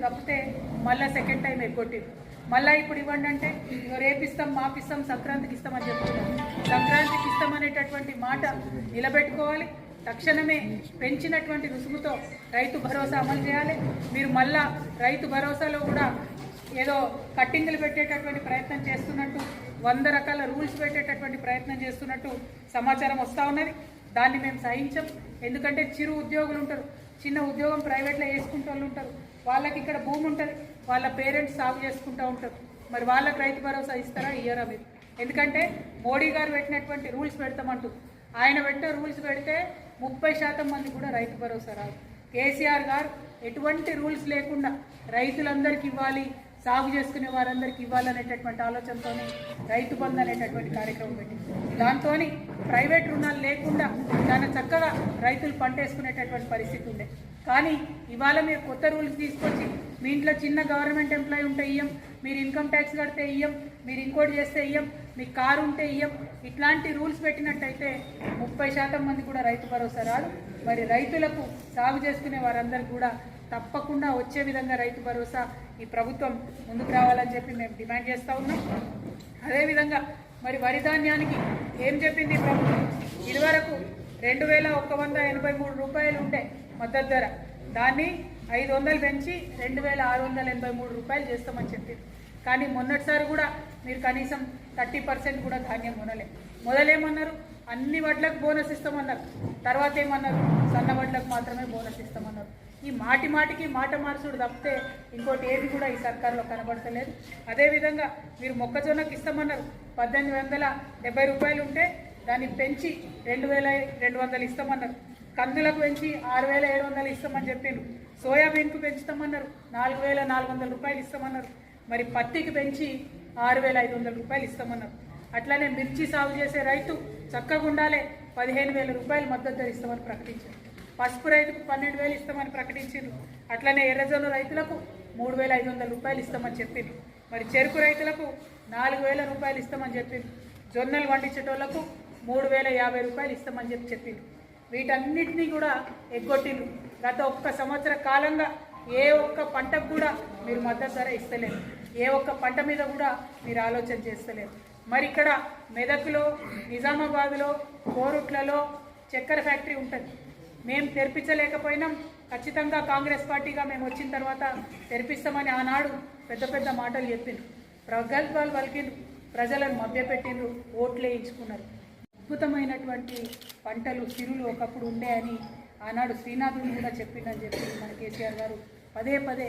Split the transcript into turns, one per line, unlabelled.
తప్పితే మళ్ళీ second time ఎగ్గొట్టిరు. మళ్ళీ ఇప్పుడు ఇవ్వండి అంటే రేపిస్తాం మాపిస్తాం సంక్రాంతికి ఇస్తామని చెప్తున్నారు. సంక్రాంతికి ఇస్తామనేటటువంటి మాట నిలబెట్టుకోవాలి. తక్షణమే పెంచినటువంటి రుసుముతో రైతు భరోసా అమలు చేయాలి. మీరు మళ్ళా రైతు భరోసాలో కూడా ఏదో కట్టింగులు పెట్టేటటువంటి ప్రయత్నం చేస్తున్నట్టు వంద రకాల రూల్స్ పెట్టేటటువంటి ప్రయత్నం చేస్తున్నట్టు సమాచారం వస్తూ ఉన్నది. దాన్ని మేము సహించం. ఎందుకంటే చిరు ఉద్యోగులు ఉంటారు. చిన్న ఉద్యోగం ప్రైవేట్లో చేసుకుంటూ వాళ్ళు ఉంటారు. వాళ్ళకి ఇక్కడ భూమి ఉంటుంది. వాళ్ళ పేరెంట్స్ సాగు చేసుకుంటూ ఉంటారు. మరి వాళ్ళకి రైతు భరోసా ఇస్తారా? ఇయ్యరా మీరు? ఎందుకంటే మోడీ గారు పెట్టినటువంటి రూల్స్ పెడతామంటూ. ఆయన పెట్టిన రూల్స్ పెడితే ముప్పై శాతం మంది కూడా రైతు భరోసా రాదు. కేసీఆర్ గారు ఎటువంటి రూల్స్ లేకుండా రైతులందరికీ ఇవ్వాలి. సాగు చేసుకునే వారందరికీ ఇవ్వాలనేటటువంటి ఆలోచనతోనే రైతు బంధు అనేటటువంటి కార్యక్రమం పెట్టింది. దాంతో ప్రైవేట్ రుణాలు లేకుండా చాలా చక్కగా రైతులు పంట వేసుకునేటటువంటి పరిస్థితి ఉండే. కానీ ఇవాళ మీరు కొత్త రూల్స్ తీసుకొచ్చి మీ ఇంట్లో చిన్న గవర్నమెంట్ ఎంప్లాయీ ఉంటే ఇయ్యం మీరు ఇన్కమ్ ట్యాక్స్ కడితే ఇయ్యం మీరు ఇంకోటి చేస్తే ఇయ్యం మీ కారు ఉంటే ఇయ్యం ఇట్లాంటి రూల్స్ పెట్టినట్టయితే ముప్పై శాతం మంది కూడా రైతు భరోసా రాదు. మరి రైతులకు సాగు చేసుకునే వారందరికీ కూడా తప్పకుండా వచ్చే విధంగా రైతు భరోసా ఈ ప్రభుత్వం ముందుకు రావాలని చెప్పి మేము డిమాండ్ చేస్తూ ఉన్నాం. అదేవిధంగా మరి వరి ధాన్యానికి ఏం చెప్పింది ప్రభుత్వం? ఇదివరకు రెండు వేల ఒక వంద ఎనభై మూడు రూపాయలు ఉండే మద్దతు ధర. దాన్ని ఐదు వందలు పెంచి రెండు వేల ఆరు వందల ఎనభై మూడు రూపాయలు చేస్తామని చెప్పింది. కానీ మొన్నటిసారి కూడా మీరు కనీసం థర్టీ పర్సెంట్ కూడా ధాన్యం కొనలే. మొదలేమన్నారు? అన్ని వడ్లకు బోనస్ ఇస్తామన్నారు. తర్వాత ఏమన్నారు? సన్న వడ్లకు మాత్రమే బోనస్ ఇస్తామన్నారు. ఈ మాటి మాటికి మాట మార్చుడు తప్పితే ఇంకోటి ఏది కూడా ఈ సర్కార్లో కనబడతలేదు. అదేవిధంగా మీరు మొక్కజొన్నకి ఇస్తామన్నారు పద్దెనిమిది వందల డెబ్బై రూపాయలు ఉంటే దాన్ని పెంచి రెండు వేల రెండు వందలు ఇస్తామన్నారు. కందులకు పెంచి ఆరు వేల ఏడు వందలు ఇస్తామని చెప్పిండ్రు. సోయాబీన్కు పెంచుతామన్నారు. నాలుగు వేల నాలుగు వందల రూపాయలు ఇస్తామన్నారు. మరి పత్తికి పెంచి ఆరు వేల ఐదు వందల రూపాయలు ఇస్తామన్నారు. అట్లానే మిర్చి సాగు చేసే రైతు చక్కగా ఉండాలి. పదిహేను వేల రూపాయలు మద్దతు ధర ఇస్తామని ప్రకటించారు. పసుపు రైతుకు పన్నెండు వేలు ఇస్తామని ప్రకటించారు అట్లనే ఎర్రజొన్న రైతులకు మూడు వేల ఐదు వందల రూపాయలు ఇస్తామని చెప్పిండ్రు. మరి చెరుకు రైతులకు నాలుగు వేల రూపాయలు ఇస్తామని చెప్పిండ్రు. జొన్నలు పండించేటోళ్ళకు మూడు వేల యాభై రూపాయలు ఇస్తామని చెప్పి చెప్పిండ్రు. వీటన్నిటినీ కూడా ఎగ్గొట్టిండ్రు. గత ఒక్క సంవత్సర కాలంగా ఏ ఒక్క పంటకు కూడా మీరు మద్దతు ధర ఇస్తలేరు. ఏ ఒక్క పంట మీద కూడా మీరు ఆలోచన చేస్తలేరు. మరి ఇక్కడ మెదక్లో నిజామాబాద్లో కోరుట్లలో చక్కెర ఫ్యాక్టరీ ఉంటుంది. మేము తెరిపించలేకపోయినాం. ఖచ్చితంగా కాంగ్రెస్ పార్టీగా మేము వచ్చిన తర్వాత తెరిపిస్తామని ఆనాడు పెద్ద పెద్ద మాటలు చెప్పిండ్రు ప్రగల్భాలు పలికిండ్రు ప్రజలను మభ్యపెట్టిండ్రు ఓట్లు వేయించుకున్నారు. అద్భుతమైనటువంటి పంటలు సిరులు ఒకప్పుడు ఉండే అని ఆనాడు శ్రీనాథుడు కూడా చెప్పిండని చెప్పి మన కేసీఆర్ గారు పదే పదే